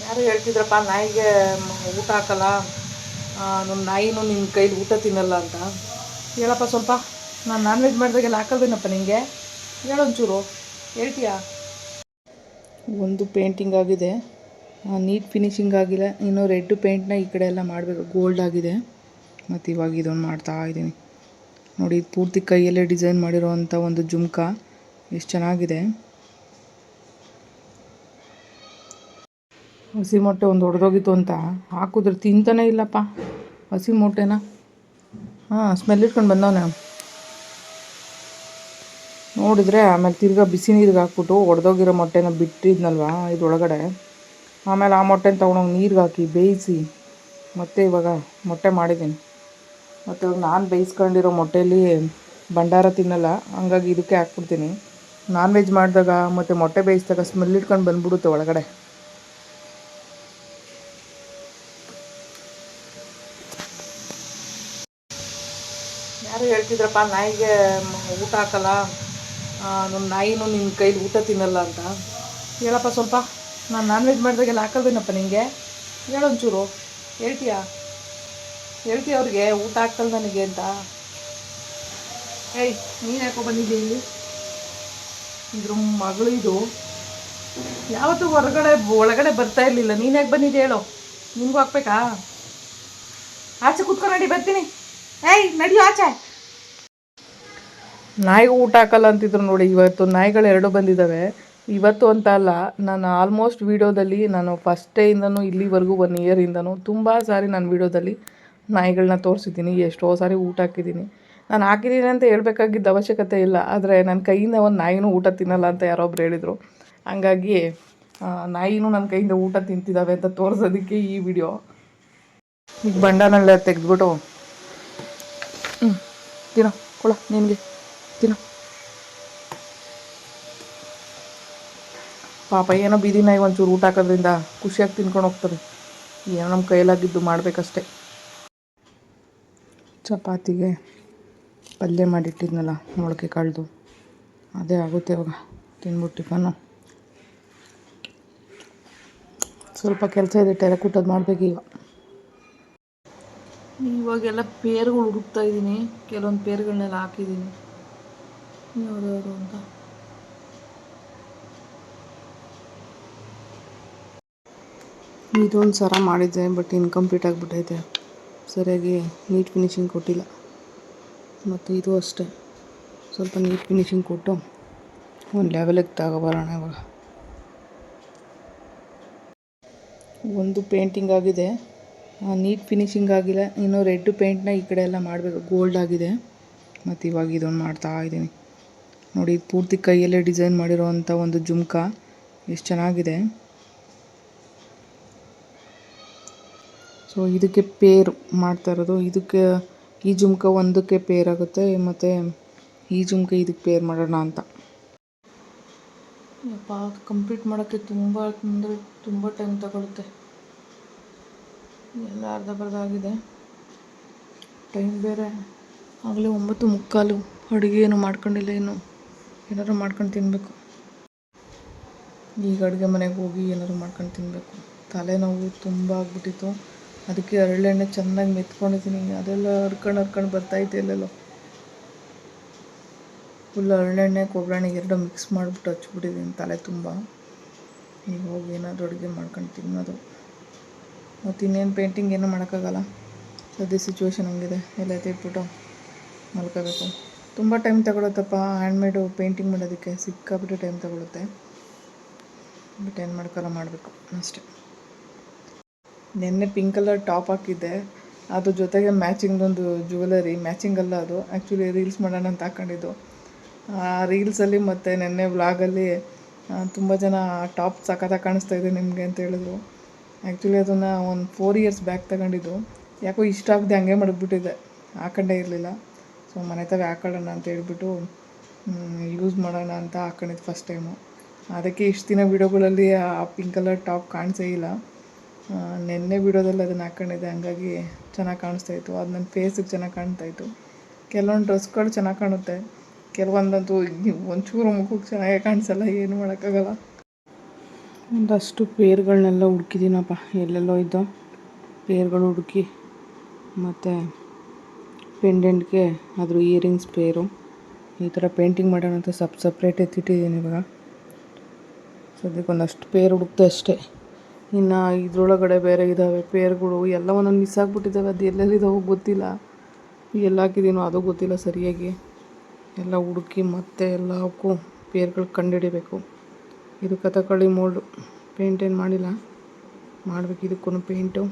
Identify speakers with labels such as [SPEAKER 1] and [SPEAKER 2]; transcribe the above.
[SPEAKER 1] ಯಾರು ಹೇಳ್ತಿದ್ರಪ್ಪ, ನಾಯಿಗೆ ಊಟ ಹಾಕಲ್ಲ ನನ್ನ ನಾಯಿನೂ ನಿನ್ನ ಕೈಲಿ ಊಟ ತಿನ್ನಲ್ಲ ಅಂತ. ಹೇಳಪ್ಪ ಸ್ವಲ್ಪ, ನಾನು ನಾನ್ ವೆಜ್ ಮಾಡಿದಾಗೆಲ್ಲ ಹಾಕಲ್ವೇನಪ್ಪ ನಿಂಗೆ? ಹೇಳೊಂಚೂರು, ಹೇಳ್ತೀಯಾ? ಒಂದು ಪೇಂಟಿಂಗ್ ಆಗಿದೆ. ನೀಟ್ ಫಿನಿಶಿಂಗ್ ಆಗಿಲ್ಲ. ಇನ್ನು ರೆಡ್ ಪೇಂಟ್ನ ಈ ಕಡೆ ಎಲ್ಲ ಮಾಡಬೇಕು. ಗೋಲ್ಡ್ ಆಗಿದೆ. ಮತ್ತು ಇವಾಗ ಇದೊಂದು ಮಾಡ್ತಾ ಇದ್ದೀನಿ. ನೋಡಿ, ಪೂರ್ತಿ ಕೈಯಲ್ಲೇ ಡಿಸೈನ್ ಮಾಡಿರೋವಂಥ ಒಂದು ಜುಮ್ಕ. ಎಷ್ಟು ಚೆನ್ನಾಗಿದೆ. ಹಸಿ ಮೊಟ್ಟೆ ಒಂದು ಒಡೆದೋಗಿತ್ತು ಅಂತ ಹಾಕಿದ್ರೆ ತಿಂತಾನೇ ಇಲ್ಲಪ್ಪ. ಹಸಿ ಮೊಟ್ಟೆನ. ಹಾಂ ಸ್ಮೆಲ್ ಇಟ್ಕೊಂಡು ಬಂದವನೆ. ನೋಡಿದರೆ ಆಮೇಲೆ ತಿರ್ಗಾ ಬಿಸಿ ನೀರಿಗೆ ಹಾಕ್ಬಿಟ್ಟು ಒಡೆದೋಗಿರೋ ಮೊಟ್ಟೆನ ಬಿಟ್ಟಿದ್ನಲ್ವ ಇದ್ರೊಳಗಡೆ. ಆಮೇಲೆ ಆ ಮೊಟ್ಟೆನ ತೊಗೊಂಡೋಗಿ ನೀರಿಗೆ ಹಾಕಿ ಬೇಯಿಸಿ ಮತ್ತೆ ಇವಾಗ ಮೊಟ್ಟೆ ಮಾಡಿದ್ದೀನಿ ಮತ್ತು ಇವಾಗ ನಾನು ಬೇಯಿಸ್ಕೊಂಡಿರೋ ಮೊಟ್ಟೆಯಲ್ಲಿ ಭಂಡಾರ ತಿನ್ನಲ್ಲ, ಹಂಗಾಗಿ ಇದಕ್ಕೆ ಹಾಕ್ಬಿಡ್ತೀನಿ. ನಾನ್ ವೆಜ್ ಮಾಡಿದಾಗ ಮತ್ತು ಮೊಟ್ಟೆ ಬೇಯಿಸಿದಾಗ ಸ್ಮೆಲ್ ಇಟ್ಕೊಂಡು ಬಂದ್ಬಿಡುತ್ತೆ ಒಳಗಡೆ. ಯಾರು ಹೇಳ್ತಿದ್ರಪ್ಪ, ನಾಯಿಗೆ ಊಟ ಹಾಕಲ್ಲ ನಮ್ಮ ನಾಯಿನೂ ನಿನ್ನ ಕೈಲಿ ಊಟ ತಿನ್ನಲ್ಲ ಅಂತ. ಹೇಳಪ್ಪ ಸ್ವಲ್ಪ, ನಾನು ನಾನ್ ವೆಜ್ ಮಾಡಿದಾಗೆಲ್ಲ ಹಾಕಲ್ವೇನಪ್ಪ ನಿನಗೆ ಹೇಳೊಂಚೂರು ಹೇಳ್ತೀಯಾ? ಹೇಳ್ತೀಯ ಅವ್ರಿಗೆ, ಊಟ ಹಾಕಲ್ಲ ನನಗೆ ಅಂತ. ಏಯ್, ನೀನು ಯಾಕೋ ಬಂದಿದ್ದೆ ಇಲ್ಲಿ? ಇದ್ರ ಮಗಳು ಇದು. ಯಾವತ್ತೂ ಹೊರಗಡೆ, ಒಳಗಡೆ ಬರ್ತಾ ಇರಲಿಲ್ಲ. ನೀನು ಯಾಕೆ ಬಂದಿದ್ದೆ ಹೇಳು? ನಿಮಗೂ ಹಾಕ್ಬೇಕಾ? ಆಚೆ ಕುತ್ಕೊಂಡು ಬರ್ತೀನಿ. ಏಯ್ ಊಟ ಹಾಕಲ್ಲ ಅಂತಿದ್ರು ನೋಡಿ, ಇವತ್ತು ನಾಯಿಗಳು ಎರಡು ಬಂದಿದ್ದಾವೆ ಇವತ್ತು ಅಂತ ಅಲ್ಲ, ನಾನು ಆಲ್ಮೋಸ್ಟ್ ವೀಡಿಯೋದಲ್ಲಿ, ನಾನು ಫಸ್ಟ್ ಡೇಯಿಂದನೂ ಇಲ್ಲಿವರೆಗೂ ಒನ್ ಇಯರಿಂದನೂ ತುಂಬ ಸಾರಿ ನಾನು ವೀಡಿಯೋದಲ್ಲಿ ನಾಯಿಗಳನ್ನ ತೋರಿಸಿದ್ದೀನಿ, ಎಷ್ಟೋ ಸಾರಿ ಊಟ ಹಾಕಿದ್ದೀನಿ. ನಾನು ಹಾಕಿದ್ದೀನಿ ಅಂತ ಹೇಳ್ಬೇಕಾಗಿದ್ದ ಅವಶ್ಯಕತೆ ಇಲ್ಲ, ಆದರೆ ನನ್ನ ಕೈಯಿಂದ ಒಂದು ನಾಯಿನೂ ಊಟ ತಿನ್ನಲ್ಲ ಅಂತ ಯಾರೊಬ್ರು ಹೇಳಿದರು. ಹಂಗಾಗಿ ನಾಯಿನೂ ನನ್ನ ಕೈಯಿಂದ ಊಟ ತಿಂತಿದ್ದಾವೆ ಅಂತ ತೋರಿಸೋದಕ್ಕೆ ಈ ವಿಡಿಯೋ. ಈಗ ಬಂಡನಲ್ಲೇ ತೆಗೆದ್ಬಿಟ್ಟು ಹ್ಞೂ ತಿನ್ನೋ ಕೊಡ, ನಿನಗೆ. ತಿನ್ನೋ ಪಾಪ, ಏನೋ ಬೀದಿನ ನಾಯಿ ಒಂಚೂರು ಊಟ ಹಾಕೋದ್ರಿಂದ ಖುಷಿಯಾಗಿ ತಿನ್ಕೊಂಡು ಹೋಗ್ತದೆ. ಏನೋ ನಮ್ಮ ಕೈಲಾಗಿದ್ದು ಮಾಡಬೇಕಷ್ಟೆ. ಚಪಾತಿಗೆ ಪಲ್ಯ ಮಾಡಿಟ್ಟಿದ್ನಲ್ಲ, ಮೊಳಕೆ ಕಾಳ್ದು. ಅದೇ ಆಗುತ್ತೆ ಇವಾಗ, ತಿನ್ಬಿಟ್ಟು ಟಿಫನು ಸ್ವಲ್ಪ ಕೆಲಸ ಇದೆ ಟೆರೆ ಕುಟ್ಟೋದು ಮಾಡಬೇಕೀಗ. ಇವಾಗೆಲ್ಲ ಪೇರುಗಳು ಹುಡುಕ್ತಾ ಇದ್ದೀನಿ. ಕೆಲವೊಂದು ಪೇರುಗಳನ್ನೆಲ್ಲ ಹಾಕಿದ್ದೀನಿ. ಯಾವ್ದಾದ್ರು ಅಂತ. ಇದೊಂದು ಸರ ಮಾಡಿದ್ದೆ ಬಟ್ ಇನ್ಕಂಪ್ಲೀಟ್ ಆಗಿಬಿಟ್ಟೈತೆ. ಸರಿಯಾಗಿ ನೀಟ್ ಫಿನಿಶಿಂಗ್ ಕೊಟ್ಟಿಲ್ಲ. ಮತ್ತು ಇದು ಅಷ್ಟೇ. ಸ್ವಲ್ಪ ನೀಟ್ ಫಿನಿಶಿಂಗ್ ಕೊಟ್ಟು ಒಂದು ಲೆವೆಲಿಗೆ ತಗೊಬರೋಣ ಇವಾಗ. ಒಂದು ಪೇಂಟಿಂಗ್ ಆಗಿದೆ. ನೀಟ್ ಫಿನಿಶಿಂಗ್ ಆಗಿಲ್ಲ. ಇನ್ನು ರೆಡ್ ಪೇಂಟ್ನ ಈ ಕಡೆ ಎಲ್ಲ ಮಾಡಬೇಕು. ಗೋಲ್ಡ್ ಆಗಿದೆ. ಮತ್ತು ಇವಾಗ ಇದೊಂದು ಮಾಡ್ತಾ ಇದ್ದೀನಿ ನೋಡಿ, ಪೂರ್ತಿ ಕೈಯಲ್ಲೇ ಡಿಸೈನ್ ಮಾಡಿರೋವಂಥ ಒಂದು ಜುಮ್ಕ. ಎಷ್ಟು ಚೆನ್ನಾಗಿದೆ. ಸೊ ಇದಕ್ಕೆ ಪೇರ್ ಮಾಡ್ತಾ ಇರೋದು. ಇದಕ್ಕೆ, ಈ ಜುಮ್ಕ ಒಂದಕ್ಕೆ ಪೇರ್ ಆಗುತ್ತೆ. ಮತ್ತು ಈ ಜುಮ್ಕ ಇದಕ್ಕೆ ಪೇರ್ ಮಾಡೋಣ ಅಂತ. ಕಂಪ್ಲೀಟ್ ಮಾಡೋಕ್ಕೆ ತುಂಬ, ಅಂದರೆ ತುಂಬ ಟೈಮ್ ತಗೊಳುತ್ತೆ. ಎಲ್ಲ ಅರ್ಧ ಆಗಿದೆ. ಟೈಮ್ ಬೇರೆ. ಆಗಲೇ ಒಂಬತ್ತು ಮುಕ್ಕಾಲು. ಅಡುಗೆ ಏನು ಮಾಡ್ಕೊಂಡಿಲ್ಲ ಇನ್ನು. ಏನಾದ್ರು ಮಾಡ್ಕೊಂಡು ತಿನ್ನಬೇಕು ಈಗ ಅಡುಗೆ ಮನೆಗೆ ಹೋಗಿ ಏನಾದ್ರು ಮಾಡ್ಕೊಂಡು ತಿನ್ನಬೇಕು ತಲೆನೋವು ತುಂಬ ಆಗ್ಬಿಟ್ಟಿತ್ತು. ಅದಕ್ಕೆ ಹರಳೆಣ್ಣೆ ಚೆನ್ನಾಗಿ ಮೆತ್ಕೊಂಡಿದ್ದೀನಿ. ಅದೆಲ್ಲ ಹರ್ಕೊಂಡು ಹರ್ಕೊಂಡು ಬರ್ತಾಯಿತ್ತು ಎಲ್ಲೆಲ್ಲೋ. ಫುಲ್ ಹರಳೆಣ್ಣೆ ಕೊಬ್ಬರಣ್ಣೆ ಎರಡು ಮಿಕ್ಸ್ ಮಾಡಿಬಿಟ್ಟು ಹಚ್ಬಿಟ್ಟಿದ್ದೀನಿ ತಲೆ ತುಂಬ. ಈಗ ಹೋಗಿ ಏನಾದರೂ ಅಡುಗೆ ಮಾಡ್ಕೊಂಡು ತಿನ್ನೋದು. ಮತ್ತು ಇನ್ನೇನು ಪೇಂಟಿಂಗ್ ಏನೂ ಮಾಡೋಕ್ಕಾಗಲ್ಲ. ಸದ್ಯ ಸಿಚುವೇಶನ್ ಹಂಗಿದೆ. ಎಲ್ಲ ತೆಗ್ಬಿಟ್ಟು ಮಲ್ಕೋಬೇಕು. ತುಂಬ ಟೈಮ್ ತಗೊಳುತ್ತಪ್ಪ ಹ್ಯಾಂಡ್ಮೇಡು ಪೇಂಟಿಂಗ್ ಮಾಡೋದಕ್ಕೆ. ಸಿಕ್ಕಾಬಿಟ್ಟು ಟೈಮ್ ತಗೊಳುತ್ತೆ. ಬಟ್ ಏನು ಮಾಡ್ಕೊಲ್ಲ, ಮಾಡಬೇಕು. ಅಷ್ಟೆ. ನಿನ್ನೆ ಪಿಂಕ್ ಕಲರ್ ಟಾಪ್ ಹಾಕಿದ್ದೆ. ಅದ್ರ ಜೊತೆಗೆ ಮ್ಯಾಚಿಂಗ್ದೊಂದು ಜ್ಯುವೆಲರಿ ಮ್ಯಾಚಿಂಗ್ ಅಲ್ಲ ಅದು. ಆ್ಯಕ್ಚುಲಿ ರೀಲ್ಸ್ ಮಾಡೋಣ ಅಂತ ಹಾಕೊಂಡಿದ್ದು. ಆ ರೀಲ್ಸಲ್ಲಿ ಮತ್ತು ನೆನ್ನೆ ವ್ಲಾಗಲ್ಲಿ ತುಂಬ ಜನ ಟಾಪ್ ಸಖತ್ತಾಗಿ ಕಾಣಿಸ್ತಾ ಇದೆ ನಿಮಗೆ ಅಂತ ಹೇಳಿದ್ರು. ಆ್ಯಕ್ಚುಲಿ ಅದನ್ನು ಒಂದು ಫೋರ್ ಇಯರ್ಸ್ ಬ್ಯಾಕ್ ತಗೊಂಡಿದ್ದು. ಯಾಕೋ ಇಷ್ಟ ಆಗದೆ ಹಂಗೆ ಮಡಗ್ಬಿಟ್ಟಿದ್ದೆ ಹಾಕೊಂಡೇ ಇರಲಿಲ್ಲ. ಸೊ ಮನೆ ತಾವೇ ಹಾಕೊಳ್ಳೋಣ ಅಂತ ಹೇಳ್ಬಿಟ್ಟು ಯೂಸ್ ಮಾಡೋಣ ಅಂತ ಹಾಕೊಂಡಿದ್ದು ಫಸ್ಟ್ ಟೈಮು ಅದಕ್ಕೆ ಇಷ್ಟು ದಿನ ವೀಡಿಯೋಗಳಲ್ಲಿ ಆ ಪಿಂಕ್ ಕಲರ್ ಟಾಪ್ ಕಾಣಿಸೇ ಇಲ್ಲ. ನೆನ್ನೆ ವಿಡಿಯೋದಲ್ಲಿ ಅದನ್ನು ಹಾಕೊಂಡಿದ್ದೆ. ಹಂಗಾಗಿ ಚೆನ್ನಾಗಿ ಕಾಣಿಸ್ತಾ ಇತ್ತು. ಅದು ನನ್ನ ಫೇಸಿಗೆ ಚೆನ್ನಾಗಿ ಕಾಣ್ತಾ ಇತ್ತು. ಕೆಲವೊಂದು ಡ್ರೆಸ್ಗಳು ಚೆನ್ನಾಗಿ ಕಾಣುತ್ತೆ. ಕೆಲವೊಂದಂತೂ ಒಂಚೂರು ಮುಖಕ್ಕೆ ಚೆನ್ನಾಗೇ ಕಾಣಿಸಲ್ಲ. ಏನು ಮಾಡೋಕ್ಕಾಗಲ್ಲ. ಒಂದಷ್ಟು ಪೇರ್ಗಳನ್ನೆಲ್ಲ ಹುಡುಕಿದ್ದೀನಪ್ಪ. ಎಲ್ಲೆಲ್ಲೋ ಇದ್ದೋ ಪೇರ್ಗಳು ಹುಡುಕಿ, ಮತ್ತು ಪೆಂಡೆಂಟ್ಗೆ ಅದ್ರ ಇಯರಿಂಗ್ಸ್ ಪೇರು, ಈ ಥರ ಪೇಂಟಿಂಗ್ ಮಾಡೋಣ ಅಂತ ಸಪ್ ಸಪ್ರೇಟ್ ಎತ್ತಿಟ್ಟಿದ್ದೀನಿ ಇವಾಗ. ಸದ್ಯಕ್ಕೆ ಒಂದಷ್ಟು ಪೇರು ಹುಡುಕ್ದೆ ಅಷ್ಟೇ. ಇನ್ನು ಇದ್ರೊಳಗಡೆ ಬೇರೆ ಇದ್ದಾವೆ ಪೇರ್ಗಳು ಎಲ್ಲ ಒಂದೊಂದು ಮಿಸ್ ಆಗಿಬಿಟ್ಟಿದ್ದಾವೆ. ಅದು ಎಲ್ಲೆಲ್ಲಿದ್ದಾವೆ ಗೊತ್ತಿಲ್ಲ. ಎಲ್ಲ ಹಾಕಿದ್ದೀನೋ ಅದು ಗೊತ್ತಿಲ್ಲ ಸರಿಯಾಗಿ. ಎಲ್ಲ ಹುಡುಕಿ ಮತ್ತೆ ಎಲ್ಲ ಹಾಕು, ಪೇರ್ಗಳು ಕಂಡುಹಿಡಿಬೇಕು ಇದು ಕಥಕಳಿ ಮೋಲ್ಡ್ ಪೇಂಟ್ ಏನು ಮಾಡಿಲ್ಲ. ಮಾಡ್ಬೇಕು. ಇದಕ್ಕೂ ಪೇಂಟು